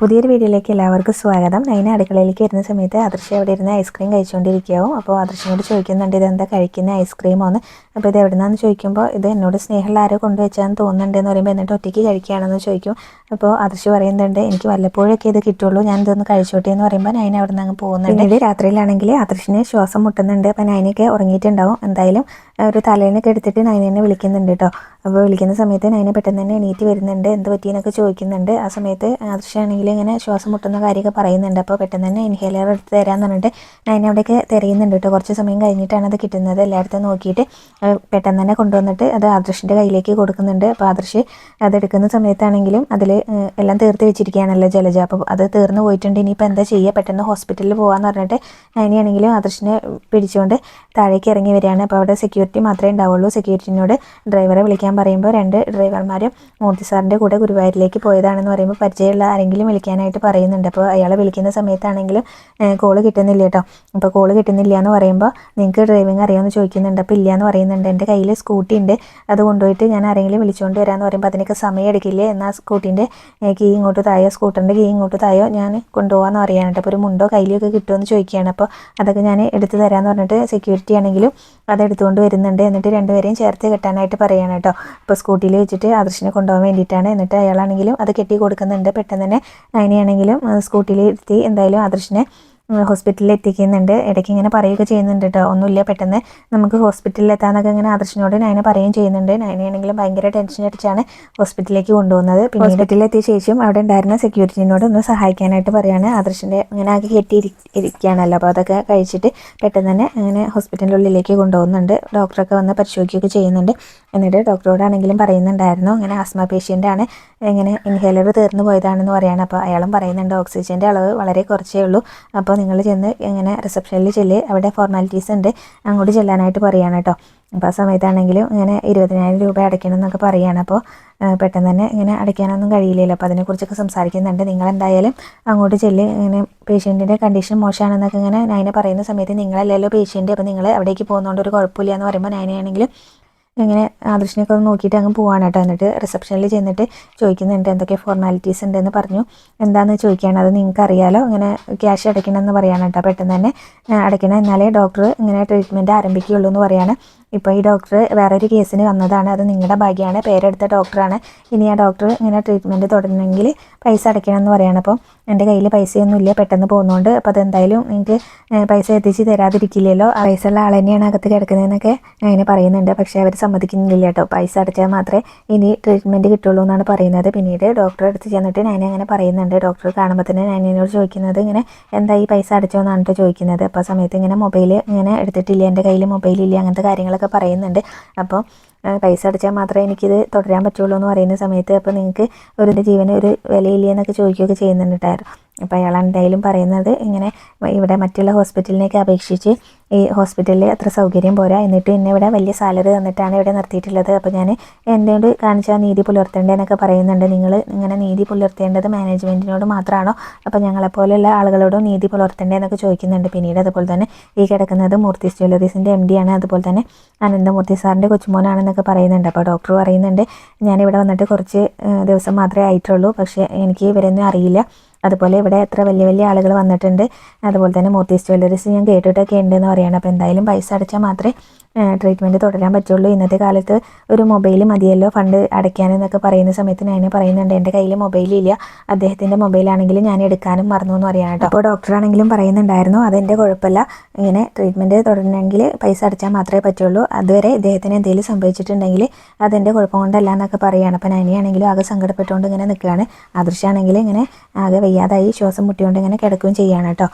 പുതിയൊരു വീഡിയോയിലേക്ക് എല്ലാവർക്കും സ്വാഗതം. നൈന അടുക്കളയിലേക്ക് വരുന്ന സമയത്ത് അദർശ അവിടെ ഇരുന്ന് ഐസ്ക്രീം കഴിച്ചുകൊണ്ടിരിക്കുകയാവും അപ്പോൾ അദർശനോട് ചോദിക്കുന്നുണ്ട് ഇതെന്താ കഴിക്കുന്ന ഐസ്ക്രീമോ എന്ന് അപ്പോൾ ഇത് എവിടെന്നാന്ന് ചോദിക്കുമ്പോൾ ഇത് എന്നോട് സ്നേഹമുള്ള ആരോ കൊണ്ടുവച്ചാന്ന് തോന്നുന്നുണ്ട് എന്ന് പറയുമ്പോൾ എന്നിട്ട് ഒറ്റയ്ക്ക് കഴിക്കുകയാണെന്ന് ചോദിക്കും. അപ്പോൾ അദർശ പറയുന്നുണ്ട് എനിക്ക് വല്ലപ്പോഴൊക്കെ ഇത് കിട്ടുള്ളൂ ഞാൻ ഇതൊന്ന് കഴിച്ചോട്ടെ എന്ന് പറയുമ്പോൾ നൈന അവിടെ നിന്ന് അങ്ങ് പോകുന്നുണ്ട്. പിന്നീട് രാത്രിയിലാണെങ്കിൽ അദർശിന് ശ്വാസം മുട്ടുന്നുണ്ട്. അപ്പോൾ നൈനയൊക്കെ ഉറങ്ങിയിട്ടുണ്ടാവും. എന്തായാലും ഒരു തലേനൊക്കെ എടുത്തിട്ട് നൈനെ വിളിക്കുന്നുണ്ട് കേട്ടോ. അപ്പോൾ വിളിക്കുന്ന സമയത്ത് നൈന പെട്ടെന്ന് തന്നെ എണീറ്റ് വരുന്നുണ്ട്. എന്ത് പറ്റിയെന്നൊക്കെ ചോദിക്കുന്നുണ്ട്. ആ സമയത്ത് ആദർശാണെങ്കിൽ ഇങ്ങനെ ശ്വാസം മുട്ടുന്ന കാര്യമൊക്കെ പറയുന്നുണ്ട്. അപ്പോൾ പെട്ടെന്ന് തന്നെ ഇൻഹേലർ എടുത്ത് തരാമെന്ന് പറഞ്ഞിട്ട് നൈന അവിടെയൊക്കെ തിരയുന്നുണ്ട് കേട്ടോ. കുറച്ച് സമയം കഴിഞ്ഞിട്ടാണ് അത് കിട്ടുന്നത്. എല്ലായിടത്തും നോക്കിയിട്ട് പെട്ടെന്ന് തന്നെ കൊണ്ടുവന്നിട്ട് അത് ആദർശിന്റെ കയ്യിലേക്ക് കൊടുക്കുന്നുണ്ട്. അപ്പോൾ ആദർശ് അതെടുക്കുന്ന സമയത്താണെങ്കിലും അതിൽ എല്ലാം തീർത്ത് വെച്ചിരിക്കുകയാണല്ലോ ജലജ. അപ്പോൾ അത് തീർന്നു പോയിട്ടുണ്ട്. ഇനിയിപ്പോൾ എന്താ ചെയ്യുക? പെട്ടെന്ന് ഹോസ്പിറ്റലിൽ പോകാമെന്ന് പറഞ്ഞിട്ട് നൈനയാണെങ്കിലും ആദർശിനെ പിടിച്ചുകൊണ്ട് താഴേക്ക് ഇറങ്ങി വരികയാണ്. അപ്പോൾ അവിടെ സെക്യൂരിറ്റി മാത്രമേ ഉണ്ടാവുള്ളൂ. സെക്യൂരിറ്റിനോട് ഡ്രൈവറെ വിളിക്കാൻ പറയുമ്പോൾ രണ്ട് ഡ്രൈവർമാരും മൂർത്തി സാറിന്റെ കൂടെ ഗുരുവായൂരിലേക്ക് പോയതാണെന്ന് പറയുമ്പോൾ പരിചയമുള്ള ആരെങ്കിലും വിളിക്കാനായിട്ട് പറയുന്നുണ്ട്. അപ്പോൾ അയാളെ വിളിക്കുന്ന സമയത്താണെങ്കിലും കോൾ കിട്ടുന്നില്ല കേട്ടോ. അപ്പോൾ കോൾ കിട്ടുന്നില്ല എന്ന് പറയുമ്പോൾ നിങ്ങൾക്ക് ഡ്രൈവിംഗ് അറിയാമെന്ന് ചോദിക്കുന്നുണ്ട്. അപ്പോൾ ഇല്ല എന്ന് പറയുന്നുണ്ട്. എന്റെ കയ്യിൽ സ്കൂട്ടി ഉണ്ട്. അത് കൊണ്ടുപോയിട്ട് ഞാൻ ആരെങ്കിലും വിളിച്ചുകൊണ്ട് വരാമെന്ന് പറയുമ്പോൾ അതിനൊക്കെ സമയം എടുക്കില്ലേ. എന്നാൽ സ്കൂട്ടിന്റെ കീ ഇങ്ങോട്ട് തായോ സ്കൂട്ടറിന്റെ കീ ഇങ്ങോട്ട് തായോ ഞാൻ കൊണ്ടുപോകാമെന്ന് പറയാനായിട്ട് അപ്പോൾ ഒരു മുണ്ടോ കയ്യിലൊക്കെ കിട്ടുമെന്ന് ചോദിക്കുകയാണ്. അപ്പോൾ അതൊക്കെ ഞാൻ എടുത്ത് തരാമെന്ന് പറഞ്ഞിട്ട് സെക്യൂരിറ്റി ആണെങ്കിലും അത് എടുത്തുകൊണ്ട് വരുന്നുണ്ട്. എന്നിട്ട് രണ്ടുപേരെയും ചേർത്ത് കെട്ടാനായിട്ട് പറയുകയാണ് അപ്പോൾ സ്കൂട്ടിയിൽ വെച്ചിട്ട് ആദർശിനെ കൊണ്ടുപോകാൻ വേണ്ടിയിട്ടാണ്. എന്നിട്ട് അയാളാണെങ്കിലും അത് കെട്ടി കൊടുക്കുന്നുണ്ട്. പെട്ടെന്ന് തന്നെ നയനയാണെങ്കിലും സ്കൂട്ടിയിൽ ഇരുത്തി എന്തായാലും ആദർശിനെ ഹോസ്പിറ്റലിൽ എത്തിക്കുന്നുണ്ട്. ഇടയ്ക്ക് ഇങ്ങനെ പറയുകയൊക്കെ ചെയ്യുന്നുണ്ട് കേട്ടോ ഒന്നുമില്ല പെട്ടെന്ന് നമുക്ക് ഹോസ്പിറ്റലിൽ എത്താന്നൊക്കെ ഇങ്ങനെ ആദർശിനോട് നയന പറയുകയും ചെയ്യുന്നുണ്ട്. നയനയാണെങ്കിലും ഭയങ്കര ടെൻഷൻ അടിച്ചാണ് ഹോസ്പിറ്റലിലേക്ക് കൊണ്ടുപോകുന്നത്. പിന്നെ ഹോസ്പിറ്റലിൽ എത്തിയ ശേഷം അവിടെ ഉണ്ടായിരുന്ന സെക്യൂരിറ്റിനോട് ഒന്ന് സഹായിക്കാനായിട്ട് പറയാണ്. ആദർശിന്റെ ഇങ്ങനെ ആകെ കെട്ടി ഇരിക്കുകയാണല്ലോ. അപ്പോൾ അതൊക്കെ കഴിച്ചിട്ട് പെട്ടെന്ന് തന്നെ അങ്ങനെ ഹോസ്പിറ്റലിന്റെ ഉള്ളിലേക്ക് കൊണ്ടുപോകുന്നുണ്ട്. ഡോക്ടറൊക്കെ വന്ന് പരിശോധിക്കുകയൊക്കെ ചെയ്യുന്നുണ്ട്. എന്നിട്ട് ഡോക്ടറോടാണെങ്കിലും പറയുന്നുണ്ടായിരുന്നു. ഇങ്ങനെ ആസ്മ പേഷ്യന്റ് ആണ് ഇങ്ങനെ ഇൻഹേലർ തീർന്നു പോയതാണെന്ന് പറയാണ്. അപ്പോൾ അയാളും പറയുന്നുണ്ട് ഓക്സിജന്റെ അളവ് വളരെ കുറച്ചേ ഉള്ളൂ. അപ്പോൾ നിങ്ങൾ ചെന്ന് ഇങ്ങനെ റിസപ്ഷനിൽ ചെല്ല്. അവിടെ ഫോർമാലിറ്റീസ് ഉണ്ട്. അങ്ങോട്ട് ചെല്ലാനായിട്ട് പറയുകയാണ് കേട്ടോ അപ്പോൾ ആ സമയത്താണെങ്കിലും ഇങ്ങനെ ഇരുപതിനായിരം രൂപ അടയ്ക്കണം എന്നൊക്കെ പറയുകയാണ് അപ്പോൾ പെട്ടെന്ന് തന്നെ ഇങ്ങനെ അടയ്ക്കാനൊന്നും കഴിയില്ലല്ലോ. അപ്പോൾ അതിനെക്കുറിച്ചൊക്കെ സംസാരിക്കുന്നുണ്ട്. നിങ്ങൾ എന്തായാലും അങ്ങോട്ട് ചെല്ല്. ഇങ്ങനെ പേഷ്യന്റിന്റെ കണ്ടീഷൻ മോശമാണെന്നൊക്കെ ഇങ്ങനെ നയനെ പറയുന്ന സമയത്ത് നിങ്ങളല്ലല്ലോ പേഷ്യന്റ് അപ്പോൾ നിങ്ങൾ അവിടേക്ക് പോകുന്നതുകൊണ്ട് ഒരു കുഴപ്പമില്ല എന്ന് പറയുമ്പോൾ നൈനയാണെങ്കിലും ഇങ്ങനെ ആദർശിനെയൊക്കെ ഒന്ന് നോക്കിയിട്ട് അങ്ങ് പോവാണ് കേട്ടോ. എന്നിട്ട് റിസപ്ഷനിൽ ചെന്നിട്ട് ചോദിക്കുന്നുണ്ട് എന്തൊക്കെ ഫോർമാലിറ്റീസ് ഉണ്ടെന്ന് പറഞ്ഞു. എന്താണെന്ന് ചോദിക്കുകയാണ്? അത് നിങ്ങൾക്ക് അറിയാലോ ഇങ്ങനെ ക്യാഷ് അടയ്ക്കണമെന്ന് പറയാണ് കേട്ടോ പെട്ടെന്ന് തന്നെ. അടയ്ക്കണം. എന്നാലേ ഡോക്ടർ ഇങ്ങനെ ട്രീറ്റ്മെന്റ് ആരംഭിക്കുകയുള്ളൂ എന്ന് പറയാണ്. ഇപ്പോൾ ഈ ഡോക്ടർ വേറൊരു കേസിന് വന്നതാണ്. അത് നിങ്ങളുടെ ഭാഗ്യമാണ് പേരെടുത്ത ഡോക്ടറാണ് ഇനി ആ ഡോക്ടർ ഇങ്ങനെ ട്രീറ്റ്മെന്റ് തുടരണമെങ്കിൽ പൈസ അടയ്ക്കണം എന്ന് പറയുകയാണ് അപ്പോൾ എന്റെ കയ്യിൽ പൈസയൊന്നും ഇല്ല. പെട്ടെന്ന് പോകുന്നതുകൊണ്ട് അപ്പോൾ അതെന്തായാലും എനിക്ക് പൈസ എത്തിച്ച് തരാതിരിക്കില്ലല്ലോ. ആ പൈസ ഉള്ള ആൾ തന്നെയാണ് അകത്ത് കിടക്കുന്നതെന്നൊക്കെ അങ്ങനെ പറയുന്നുണ്ട്. പക്ഷേ അവർ സമ്മതിക്കുന്നില്ല കേട്ടോ. പൈസ അടച്ചാൽ മാത്രമേ ഇനി ട്രീറ്റ്മെന്റ് കിട്ടുള്ളൂ എന്നാണ് പറയുന്നത്. പിന്നീട് ഡോക്ടറെ അടുത്ത് ചെന്നിട്ട് ഞാൻ അങ്ങനെ പറയുന്നുണ്ട്. ഡോക്ടർ കാണുമ്പോൾ തന്നെ ഞാൻ എന്നോട് ചോദിക്കുന്നത് ഇങ്ങനെ എന്താ ഈ പൈസ അടച്ചോ എന്നാണ് ചോദിക്കുന്നത്. അപ്പോൾ സമയത്ത് ഇങ്ങനെ മൊബൈൽ ഇങ്ങനെ എടുത്തിട്ടില്ല. എന്റെ കയ്യിൽ മൊബൈലില്ല അങ്ങനത്തെ കാര്യങ്ങളൊക്കെ എന്നൊക്കെ പറയുന്നുണ്ട്. അപ്പോൾ പൈസ അടച്ചാൽ മാത്രമേ എനിക്കിത് തുടരാൻ പറ്റുള്ളൂ എന്ന് പറയുന്ന സമയത്ത് അപ്പോൾ നിങ്ങൾക്ക് ഒരു ജീവന് ഒരു വിലയില്ല എന്നൊക്കെ ചോദിക്കുകയൊക്കെ ചെയ്യുന്നുണ്ടായിരുന്നു അപ്പോൾ അയാൾ എന്തായാലും പറയുന്നത്. ഇങ്ങനെ ഇവിടെ മറ്റുള്ള ഹോസ്പിറ്റലിനെയൊക്കെ അപേക്ഷിച്ച് ഈ ഹോസ്പിറ്റലിൽ അത്ര സൗകര്യം പോരാ? എന്നിട്ട് എന്നെ ഇവിടെ വലിയ സാലറി തന്നിട്ടാണ് ഇവിടെ നിർത്തിയിട്ടുള്ളത്. അപ്പോൾ ഞാൻ എന്നോട് കാണിച്ചാൽ നീതി പുലർത്തേണ്ടതെന്നൊക്കെ പറയുന്നുണ്ട്. നിങ്ങൾ ഇങ്ങനെ നീതി പുലർത്തേണ്ടത് മാനേജ്മെന്റിനോട് മാത്രമാണോ അപ്പോൾ ഞങ്ങളെപ്പോലെയുള്ള ആളുകളോടും നീതി പുലർത്തേണ്ടതെന്നൊക്കെ ചോദിക്കുന്നുണ്ട്. പിന്നീട് അതുപോലെ തന്നെ ഈ കിടക്കുന്നത് മൂർത്തി ജ്വല്ലറീസിന്റെ എം ആണ് അതുപോലെ തന്നെ അനന്തമൂർത്തി സാറിന്റെ കൊച്ചുമോനാണെന്നൊക്കെ പറയുന്നുണ്ട്. അപ്പോൾ ഡോക്ടർ പറയുന്നുണ്ട് ഞാനിവിടെ വന്നിട്ട് കുറച്ച് ദിവസം മാത്രമേ ആയിട്ടുള്ളൂ. പക്ഷേ എനിക്ക് ഇവരൊന്നും അറിയില്ല. അതുപോലെ ഇവിടെ എത്ര വലിയ വലിയ ആളുകൾ വന്നിട്ടുണ്ട്. അതുപോലെ തന്നെ മൂർത്തി ജ്വല്ലറീസ് ഞാൻ കേട്ടിട്ടൊക്കെ ഉണ്ടെന്ന് പറയുകയാണ്. അപ്പോൾ എന്തായാലും പൈസ അടച്ചാൽ മാത്രമേ ട്രീറ്റ്മെന്റ് തുടരാൻ പറ്റുള്ളൂ. ഇന്നത്തെ കാലത്ത് ഒരു മൊബൈൽ മതിയല്ലോ ഫണ്ട് അടയ്ക്കാനെന്നൊക്കെ പറയുന്ന സമയത്ത് ഞാൻ പറയുന്നുണ്ട്. എന്റെ കയ്യിൽ മൊബൈലില്ല അദ്ദേഹത്തിന്റെ മൊബൈലാണെങ്കിൽ ഞാൻ എടുക്കാനും മറന്നു എന്ന് പറയാം കേട്ടോ. അപ്പോൾ ഡോക്ടറാണെങ്കിലും പറയുന്നുണ്ടായിരുന്നു അതെന്റെ കുഴപ്പമില്ല. ഇങ്ങനെ ട്രീറ്റ്മെന്റ് തുടരണമെങ്കിൽ പൈസ അടച്ചാൽ മാത്രമേ പറ്റുള്ളൂ. അതുവരെ ഇദ്ദേഹത്തിന് എന്തെങ്കിലും സംഭവിച്ചിട്ടുണ്ടെങ്കിൽ അതെന്റെ കുഴപ്പം കൊണ്ടല്ല എന്നൊക്കെ പറയുകയാണ്. അപ്പോൾ നനിയാണെങ്കിലും ആകെ സങ്കടപ്പെട്ടുകൊണ്ട് ഇങ്ങനെ നിൽക്കുകയാണ്. അദൃശ്യമാണെങ്കിൽ ഇങ്ങനെ ആകെ വയ്യാതായി ശ്വാസം മുട്ടിയോണ്ട് ഇങ്ങനെ കിടക്കുകയും ചെയ്യുകയാണ് കേട്ടോ.